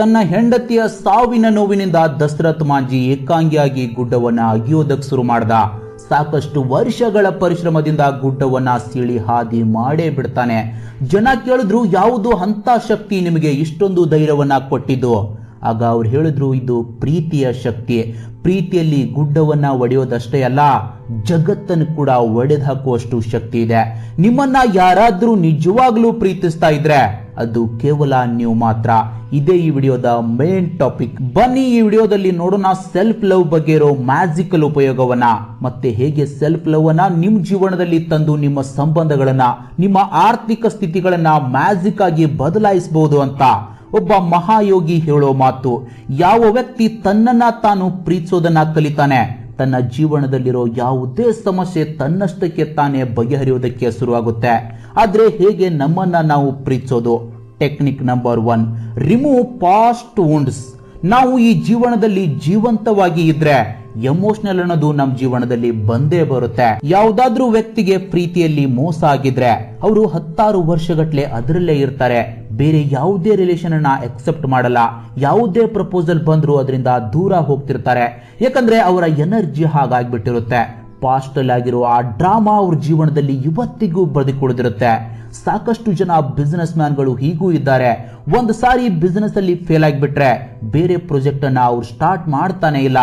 ತನ್ನ ಹೆಂಡತಿಯ ಸಾವಿನ ನೋವಿನಿಂದ ದಶರಥ್ ಮಾಂಜಿ ಏಕಾಂಗಿಯಾಗಿ ಗುಡ್ಡವನ್ನ ಅಗಿಯೋದಕ್ಕೆ ಶುರು ಮಾಡ್ದ. ಸಾಕಷ್ಟು ವರ್ಷಗಳ ಪರಿಶ್ರಮದಿಂದ ಗುಡ್ಡವನ್ನ ಸೀಳಿ ಹಾದಿ ಮಾಡೇ ಬಿಡ್ತಾನೆ. ಜನ ಕೇಳಿದ್ರು, ಯಾವುದು ಅಂತ ಶಕ್ತಿ ನಿಮಗೆ ಇಷ್ಟೊಂದು ಧೈರ್ಯವನ್ನ ಕೊಟ್ಟಿದ್ದು? ಆಗ ಅವ್ರು ಹೇಳಿದ್ರು, ಇದು ಪ್ರೀತಿಯ ಶಕ್ತಿ. ಪ್ರೀತಿಯಲ್ಲಿ ಗುಡ್ಡವನ್ನ ಒಡೆಯೋದಷ್ಟೇ ಅಲ್ಲ, ಜಗತ್ತನ್ನು ಕೂಡ ಒಡೆದು ಹಾಕುವಷ್ಟು ಶಕ್ತಿ ಇದೆ. ನಿಮ್ಮನ್ನ ಯಾರಾದ್ರೂ ನಿಜವಾಗ್ಲೂ ಪ್ರೀತಿಸ್ತಾ ಇದ್ರೆ, ಅದು ಕೇವಲ ನೀವು ಮಾತ್ರ. ಇದೇ ಈ ವಿಡಿಯೋದ ಮೇನ್ ಟಾಪಿಕ್ ಬನ್ನಿ ಈ ವಿಡಿಯೋದಲ್ಲಿ ನೋಡೋಣ ಸೆಲ್ಫ್ ಲವ್ ಬಗ್ಗೆ ಇರೋ ಮ್ಯಾಜಿಕಲ್ ಉಪಯೋಗವನ್ನ, ಮತ್ತೆ ಹೇಗೆ ಸೆಲ್ಫ್ ಲವ್ ಅನ್ನ ನಿಮ್ ಜೀವನದಲ್ಲಿ ತಂದು ನಿಮ್ಮ ಸಂಬಂಧಗಳನ್ನ, ನಿಮ್ಮ ಆರ್ಥಿಕ ಸ್ಥಿತಿಗಳನ್ನ ಮ್ಯಾಜಿಕ್ ಆಗಿ ಬದಲಾಯಿಸಬಹುದು ಅಂತ. ಒಬ್ಬ ಮಹಾಯೋಗಿ ಹೇಳೋ ಮಾತು, ಯಾವ ವ್ಯಕ್ತಿ ತನ್ನನ್ನ ತಾನು ಪ್ರೀತಿಸೋದನ್ನ ಕಲಿತಾನೆ, ತನ್ನ ಜೀವನದಲ್ಲಿರೋ ಯಾವುದೇ ಸಮಸ್ಯೆ ತನ್ನಷ್ಟಕ್ಕೆ ತಾನೇ ಬಗೆಹರಿಯೋದಕ್ಕೆ ಶುರುವಾಗುತ್ತೆ. ಆದ್ರೆ ಹೇಗೆ ನಮ್ಮನ್ನ ನಾವು ಪ್ರೀತಿಸೋದು? Technique number one remove past wounds ನಾವು ಈ ಜೀವನದಲ್ಲಿ ಜೀವಂತವಾಗಿ ಇದ್ರೆ ಎಮೋಷನಲ್ ಅನ್ನೋದು ನಮ್ಮ ಜೀವನದಲ್ಲಿ ಬಂದೇ ಬರುತ್ತೆ. ಯಾವ್ದಾದ್ರೂ ವ್ಯಕ್ತಿಗೆ ಪ್ರೀತಿಯಲ್ಲಿ ಮೋಸ ಆಗಿದ್ರೆ ಅವರು ಹತ್ತಾರು ವರ್ಷಗಟ್ಲೆ ಅದರಲ್ಲೇ ಇರ್ತಾರೆ. ಬೇರೆ ಯಾವುದೇ ರಿಲೇಷನ್ ಅನ್ನ ಎಕ್ಸೆಪ್ಟ್ ಮಾಡಲ್ಲ. ಯಾವುದೇ ಪ್ರಪೋಸಲ್ ಬಂದ್ರು ಅದರಿಂದ ದೂರ ಹೋಗ್ತಿರ್ತಾರೆ. ಯಾಕಂದ್ರೆ ಅವರ ಎನರ್ಜಿ ಹಾಗಾಗ್ಬಿಟ್ಟಿರುತ್ತೆ. ಪಾಸ್ಟ್ ಅಲ್ಲಿ ಆಗಿರೋ ಆ ಡ್ರಾಮಾ ಅವ್ರ ಜೀವನದಲ್ಲಿ ಇವತ್ತಿಗೂ ಬದುಕುಳಿದಿರುತ್ತೆ ಸಾಕಷ್ಟು ಜನ ಬಿಸ್ನೆಸ್ ಮ್ಯಾನ್ಗಳು ಹೀಗೂ ಇದ್ದಾರೆ. ಒಂದು ಸಾರಿ ಬಿಸ್ನೆಸ್ ಅಲ್ಲಿ ಫೇಲ್ ಆಗಿಬಿಟ್ರೆ ಬೇರೆ ಪ್ರಾಜೆಕ್ಟ್ ಅನ್ನ ಅವ್ರು ಸ್ಟಾರ್ಟ್ ಮಾಡ್ತಾನೆ ಇಲ್ಲ.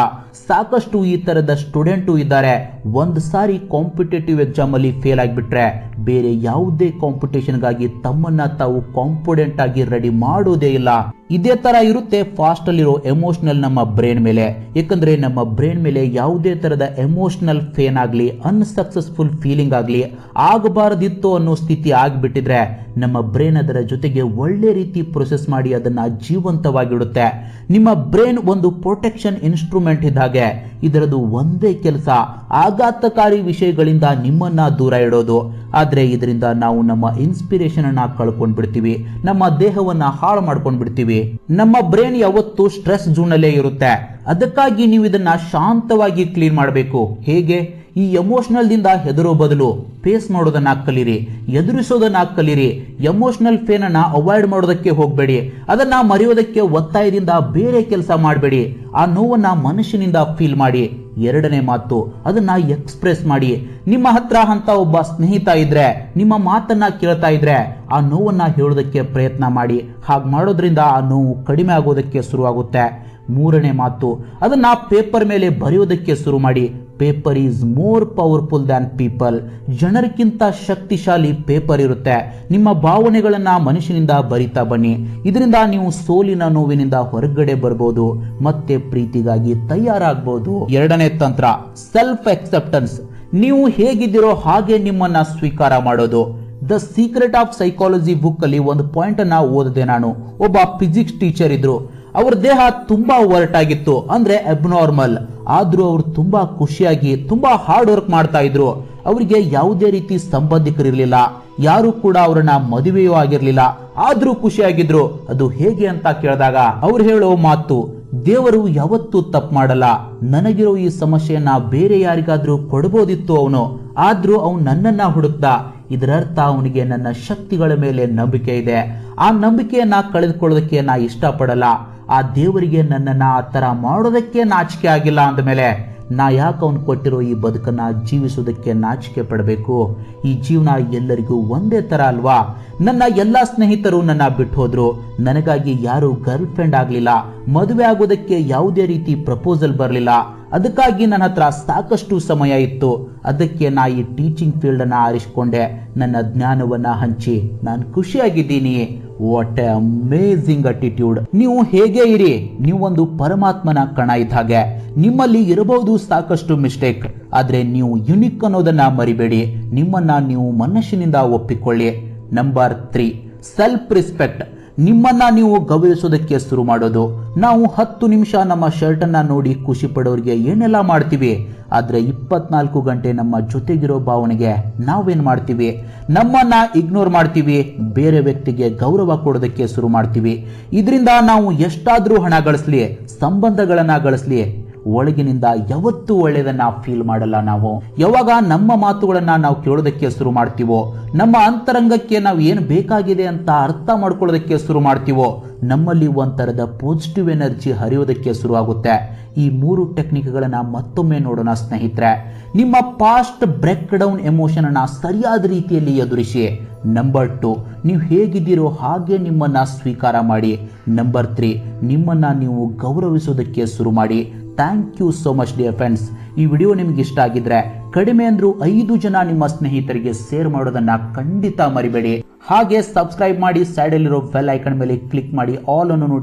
ಸಾಕಷ್ಟು ಈ ತರದ ಸ್ಟೂಡೆಂಟು ಇದ್ದಾರೆ. ಒಂದು ಸಾರಿ ಕಾಂಪಿಟೇಟಿವ್ ಎಕ್ಸಾಮ್ ಅಲ್ಲಿ ಫೇಲ್ ಆಗಿಬಿಟ್ರೆ ಬೇರೆ ಯಾವುದೇ ಕಾಂಪಿಟೇಷನ್ಗಾಗಿ ತಮ್ಮನ್ನ ತಾವು ಕಾಂಪಿಡೆಂಟ್ ಆಗಿ ರೆಡಿ ಮಾಡೋದೇ ಇಲ್ಲ. ಇದೇ ತರ ಇರುತ್ತೆ ಫಾಸ್ಟ್ ಅಲ್ಲಿರೋ ಎಮೋಷನಲ್ ನಮ್ಮ ಬ್ರೈನ್ ಮೇಲೆ. ಯಾಕಂದ್ರೆ ನಮ್ಮ ಬ್ರೈನ್ ಮೇಲೆ ಯಾವುದೇ ತರದ ಎಮೋಷನಲ್ ಫೇನ್ ಆಗ್ಲಿ ಅನ್ಸಕ್ಸಸ್ಫುಲ್ ಫೀಲಿಂಗ್ ಆಗ್ಲಿ ಆಗಬಾರದಿತ್ತು ಅನ್ನೋ ಸ್ಥಿತಿ ಆಗ್ಬಿಟ್ಟಿದ್ರೆ ನಮ್ಮ ಬ್ರೈನ್ ಅದರ ಜೊತೆಗೆ ಒಳ್ಳೆ ರೀತಿ ಪ್ರೊಸೆಸ್ ಮಾಡಿ ಅದನ್ನ ಜೀವಂತವಾಗಿಡುತ್ತೆ. ನಿಮ್ಮ ಬ್ರೈನ್ ಒಂದು ಪ್ರೊಟೆಕ್ಷನ್ ಇನ್ಸ್ಟ್ರೂಮೆಂಟ್ ಇದ್ದಾಗೆ ಇದರದು ಒಂದೇ ಕೆಲಸ, ಆಘಾತಕಾರಿ ವಿಷಯಗಳಿಂದ ನಿಮ್ಮನ್ನ ದೂರ ಇಡೋದು. ಆದರೆ ಇದರಿಂದ ನಾವು ನಮ್ಮ ಇನ್ಸ್ಪಿರೇಷನ್ ಅನ್ನ ಕಳ್ಕೊಂಡ್ಬಿಡ್ತೀವಿ, ನಮ್ಮ ದೇಹವನ್ನ ಹಾಳು ಮಾಡ್ಕೊಂಡ್ಬಿಡ್ತೀವಿ. ನಮ್ಮ ಬ್ರೈನ್ ಯಾವತ್ತು ಸ್ಟ್ರೆಸ್ ಝೋನ್ ಅಲ್ಲೇ ಇರುತ್ತೆ. ಅದಕ್ಕಾಗಿ ನೀವು ಇದನ್ನ ಶಾಂತವಾಗಿ ಕ್ಲೀನ್ ಮಾಡಬೇಕು. ಹೇಗೆ? ಈ ಎಮೋಷ್ನಲ್ದಿಂದ ಹೆದರೋ ಬದಲು ಫೇಸ್ ಮಾಡೋದನ್ನ ಕಲೀರಿ ಎದುರಿಸೋದನ್ನ ಕಲೀರಿ ಎಮೋಷನಲ್ ಫೇನ್ ಅವಾಯ್ಡ್ ಮಾಡೋದಕ್ಕೆ ಹೋಗಬೇಡಿ. ಅದನ್ನ ಮರೆಯೋದಕ್ಕೆ ಒತ್ತಾಯದಿಂದ ಬೇರೆ ಕೆಲಸ ಮಾಡಬೇಡಿ. ಆ ನೋವನ್ನ ಮನುಷ್ಯನಿಂದ ಫೀಲ್ ಮಾಡಿ. ಎರಡನೇ ಮಾತು, ಅದನ್ನ ಎಕ್ಸ್ಪ್ರೆಸ್ ಮಾಡಿ. ನಿಮ್ಮ ಹತ್ರ ಅಂತ ಒಬ್ಬ ಸ್ನೇಹಿತ ಇದ್ರೆ, ನಿಮ್ಮ ಮಾತನ್ನ ಕೇಳ್ತಾ ಇದ್ರೆ, ಆ ನೋವನ್ನ ಹೇಳೋದಕ್ಕೆ ಪ್ರಯತ್ನ ಮಾಡಿ. ಹಾಗೆ ಮಾಡೋದ್ರಿಂದ ಆ ನೋವು ಕಡಿಮೆ ಆಗೋದಕ್ಕೆ ಶುರುವಾಗುತ್ತೆ. ಮೂರನೇ ಮಾತು, ಅದನ್ನ ಪೇಪರ್ ಮೇಲೆ ಬರೆಯೋದಕ್ಕೆ ಶುರು ಮಾಡಿ. Paper is more powerful than people. ಜನರಿಗಿಂತ ಶಕ್ತಿಶಾಲಿ ಪೇಪರ್ ಇರುತ್ತೆ. ನಿಮ್ಮ ಭಾವನೆಗಳನ್ನ ಮನುಷ್ಯನಿಂದ ಬರಿತಾ ಬನ್ನಿ. ಇದರಿಂದ ನೀವು ಸೋಲಿನ ನೋವಿನಿಂದ ಹೊರಗಡೆ ಬರ್ಬೋದು, ಮತ್ತೆ ಪ್ರೀತಿಗಾಗಿ ತಯಾರಾಗಬಹುದು ಎರಡನೇ ತಂತ್ರ ಸೆಲ್ಫ್ ಅಕ್ಸೆಪ್ಟೆನ್ಸ್ ನೀವು ಹೇಗಿದ್ದೀರೋ ಹಾಗೆ ನಿಮ್ಮನ್ನ ಸ್ವೀಕಾರ ಮಾಡೋದು. The secret of psychology book ಅಲ್ಲಿ ಒಂದು ಪಾಯಿಂಟ್ ಅನ್ನ ಓದಿದೆ ನಾನು. ಒಬ್ಬ ಫಿಸಿಕ್ಸ್ ಟೀಚರ್ ಇದ್ರು. ಅವ್ರ ದೇಹ ತುಂಬಾ ಒರಟಾಗಿತ್ತು. ಅಂದ್ರೆ ಅಬ್ನಾರ್ಮಲ್ ಆದ್ರೂ ಅವ್ರು ತುಂಬಾ ಖುಷಿಯಾಗಿ, ತುಂಬಾ ಹಾರ್ಡ್ ವರ್ಕ್ ಮಾಡ್ತಾ ಇದ್ರು. ಅವರಿಗೆ ಯಾವುದೇ ರೀತಿ ಸಂಬಂಧಿಕರಿರ್ಲಿಲ್ಲ. ಯಾರು ಕೂಡ ಅವರನ್ನ ಮದುವೆಯೂ ಆಗಿರ್ಲಿಲ್ಲ. ಆದ್ರೂ ಖುಷಿಯಾಗಿದ್ರು. ಅದು ಹೇಗೆ ಅಂತ ಕೇಳಿದಾಗ ಅವ್ರು ಹೇಳೋ ಮಾತು, ದೇವರು ಯಾವತ್ತೂ ತಪ್ಪು ಮಾಡಲ್ಲ. ನನಗಿರೋ ಈ ಸಮಸ್ಯೆಯನ್ನ ಬೇರೆ ಯಾರಿಗಾದ್ರೂ ಕೊಡ್ಬೋದಿತ್ತು ಅವನು. ಆದ್ರೂ ಅವನು ನನ್ನನ್ನ ಹುಡುಕ್ದ. ಇದರರ್ಥ ಅವನಿಗೆ ನನ್ನ ಶಕ್ತಿಗಳ ಮೇಲೆ ನಂಬಿಕೆ ಇದೆ. ಆ ನಂಬಿಕೆಯನ್ನ ಕಳೆದುಕೊಳ್ಳೋದಕ್ಕೆ ನಾ ಇಷ್ಟಪಡಲ್ಲ. ಆ ದೇವರಿಗೆ ನನ್ನನ್ನ ಆ ಥರ ಮಾಡೋದಕ್ಕೆ ನಾಚಿಕೆ ಆಗಿಲ್ಲ ಅಂದಮೇಲೆ ನಾ ಯಾಕೆ ಅವನು ಕೊಟ್ಟಿರೋ ಈ ಬದುಕನ್ನ ಜೀವಿಸೋದಕ್ಕೆ ನಾಚಿಕೆ ಪಡಬೇಕು? ಈ ಜೀವನ ಎಲ್ಲರಿಗೂ ಒಂದೇ ತರ ಅಲ್ವಾ? ನನ್ನ ಎಲ್ಲ ಸ್ನೇಹಿತರು ನನ್ನ ಬಿಟ್ಟು ಹೋದ್ರು. ನನಗಾಗಿ ಯಾರು ಗರ್ಲ್ ಫ್ರೆಂಡ್ ಆಗಲಿಲ್ಲ. ಮದುವೆ ಆಗೋದಕ್ಕೆ ಯಾವುದೇ ರೀತಿ ಪ್ರಪೋಸಲ್ ಬರಲಿಲ್ಲ. ಅದಕ್ಕಾಗಿ ನನ್ನ ಹತ್ರ ಸಾಕಷ್ಟು ಸಮಯ ಇತ್ತು. ಅದಕ್ಕೆ ನಾ ಈ ಟೀಚಿಂಗ್ ಫೀಲ್ಡ್ ಅನ್ನ ಆರಿಸಿಕೊಂಡೆ. ನನ್ನ ಜ್ಞಾನವನ್ನ ಹಂಚಿ ನಾನು ಖುಷಿಯಾಗಿದ್ದೀನಿ. ವಾಟ್ ಎ ಅಮೇಝಿಂಗ್ ಅಟಿಟ್ಯೂಡ್ ನೀವು ಹೇಗೆ ಇರಿ? ನೀವೊಂದು ಪರಮಾತ್ಮನ ಕಣ ಇದ್ದ ಹಾಗೆ ನಿಮ್ಮಲ್ಲಿ ಇರಬಹುದು ಸಾಕಷ್ಟು ಮಿಸ್ಟೇಕ್ ಆದ್ರೆ ನೀವು ಯುನಿಕ್ ಅನ್ನೋದನ್ನ ಮರಿಬೇಡಿ. ನಿಮ್ಮನ್ನ ನೀವು ಮನಸ್ಸಿನಿಂದ ಒಪ್ಪಿಕೊಳ್ಳಿ. ನಂಬರ್ ತ್ರೀ ಸೆಲ್ಫ್ ರೆಸ್ಪೆಕ್ಟ್ ನಿಮ್ಮನ್ನ ನೀವು ಗೌರವಿಸೋದಕ್ಕೆ ಶುರು ಮಾಡೋದು. ನಾವು ಹತ್ತು ನಿಮಿಷ ನಮ್ಮ ಶರ್ಟ್ ಅನ್ನ ನೋಡಿ ಖುಷಿ ಪಡೋರಿಗೆ ಏನೆಲ್ಲ ಮಾಡ್ತೀವಿ? ಆದ್ರೆ ಇಪ್ಪತ್ನಾಲ್ಕು ಗಂಟೆ ನಮ್ಮ ಜೊತೆಗಿರೋ ಭಾವನೆಗೆ ನಾವೇನ್ ಮಾಡ್ತೀವಿ? ನಮ್ಮನ್ನ ಇಗ್ನೋರ್ ಮಾಡ್ತೀವಿ. ಬೇರೆ ವ್ಯಕ್ತಿಗೆ ಗೌರವ ಕೊಡೋದಕ್ಕೆ ಶುರು ಮಾಡ್ತೀವಿ. ಇದರಿಂದ ನಾವು ಎಷ್ಟಾದರೂ ಹಣ ಗಳಿಸ್ಲಿ, ಸಂಬಂಧಗಳನ್ನ ಗಳಿಸ್ಲಿ ಒಳಗಿನಿಂದ ಯಾವತ್ತೂ ಒಳ್ಳೆಯದನ್ನ ಫೀಲ್ ಮಾಡಲ್ಲ ನಾವು. ಯಾವಾಗ ನಮ್ಮ ಮಾತುಗಳನ್ನ ನಾವು ಕೇಳೋದಕ್ಕೆ ಶುರು ಮಾಡ್ತೀವೋ, ನಮ್ಮ ಅಂತರಂಗಕ್ಕೆ ನಾವು ಏನು ಬೇಕಾಗಿದೆ ಅಂತ ಅರ್ಥ ಮಾಡ್ಕೊಳ್ಳೋದಕ್ಕೆ ಶುರು ಮಾಡ್ತೀವೋ, ನಮ್ಮಲ್ಲಿ ಒಂಥರದ ಪಾಸಿಟಿವ್ ಎನರ್ಜಿ ಹರಿಯೋದಕ್ಕೆ ಶುರುವಾಗುತ್ತೆ. ಈ ಮೂರು ಟೆಕ್ನಿಕ್ಗಳನ್ನು ಮತ್ತೊಮ್ಮೆ ನೋಡೋಣ ಸ್ನೇಹಿತರೆ. ನಿಮ್ಮ ಪಾಸ್ಟ್ ಬ್ರೇಕ್ ಡೌನ್ ಎಮೋಷನ್ ಅನ್ನ ಸರಿಯಾದ ರೀತಿಯಲ್ಲಿ ಎದುರಿಸಿ. ನಂಬರ್ ಟು ನೀವು ಹೇಗಿದ್ದೀರೋ ಹಾಗೆ ನಿಮ್ಮನ್ನ ಸ್ವೀಕಾರ ಮಾಡಿ. ನಂಬರ್ ತ್ರೀ ನಿಮ್ಮನ್ನ ನೀವು ಗೌರವಿಸೋದಕ್ಕೆ ಶುರು ಮಾಡಿ. Thank you so much dear friends ಈ ವಿಡಿಯೋ ನಿಮ್ಗೆ ಇಷ್ಟ ಆಗಿದ್ರೆ ಕಡಿಮೆ ಅಂದ್ರೂ ಐದು ಜನ ನಿಮ್ಮ ಸ್ನೇಹಿತರಿಗೆ ಶೇರ್ ಮಾಡೋದನ್ನ ಖಂಡಿತ ಮರಿಬೇಡಿ. ಹಾಗೆ ಸಬ್ಸ್ಕ್ರೈಬ್ ಮಾಡಿ ಸೈಡಲ್ಲಿರೋ ಬೆಲ್ ಐಕನ್ ಮೇಲೆ ಕ್ಲಿಕ್ ಮಾಡಿ ಆಲ್ ಅನ್ನೋ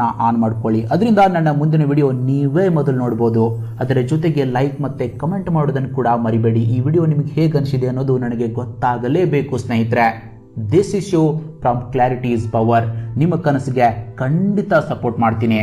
ನ ಆನ್ ಮಾಡ್ಕೊಳ್ಳಿ. ಅದರಿಂದ ನನ್ನ ಮುಂದಿನ ವಿಡಿಯೋ ನೀವೇ ಮೊದಲು ನೋಡ್ಬೋದು. ಅದರ ಜೊತೆಗೆ ಲೈಕ್ ಮತ್ತೆ ಕಮೆಂಟ್ ಮಾಡೋದನ್ನು ಕೂಡ ಮರಿಬೇಡಿ. ಈ ವಿಡಿಯೋ ನಿಮಗೆ ಹೇಗೆ ಅನಿಸಿದೆ ಅನ್ನೋದು ನನಗೆ ಗೊತ್ತಾಗಲೇಬೇಕು, ಸ್ನೇಹಿತರೆ. This is you from clarity is power ನಿಮ್ಮ ಕನಸಿಗೆ ಖಂಡಿತ ಸಪೋರ್ಟ್ ಮಾಡ್ತೀನಿ.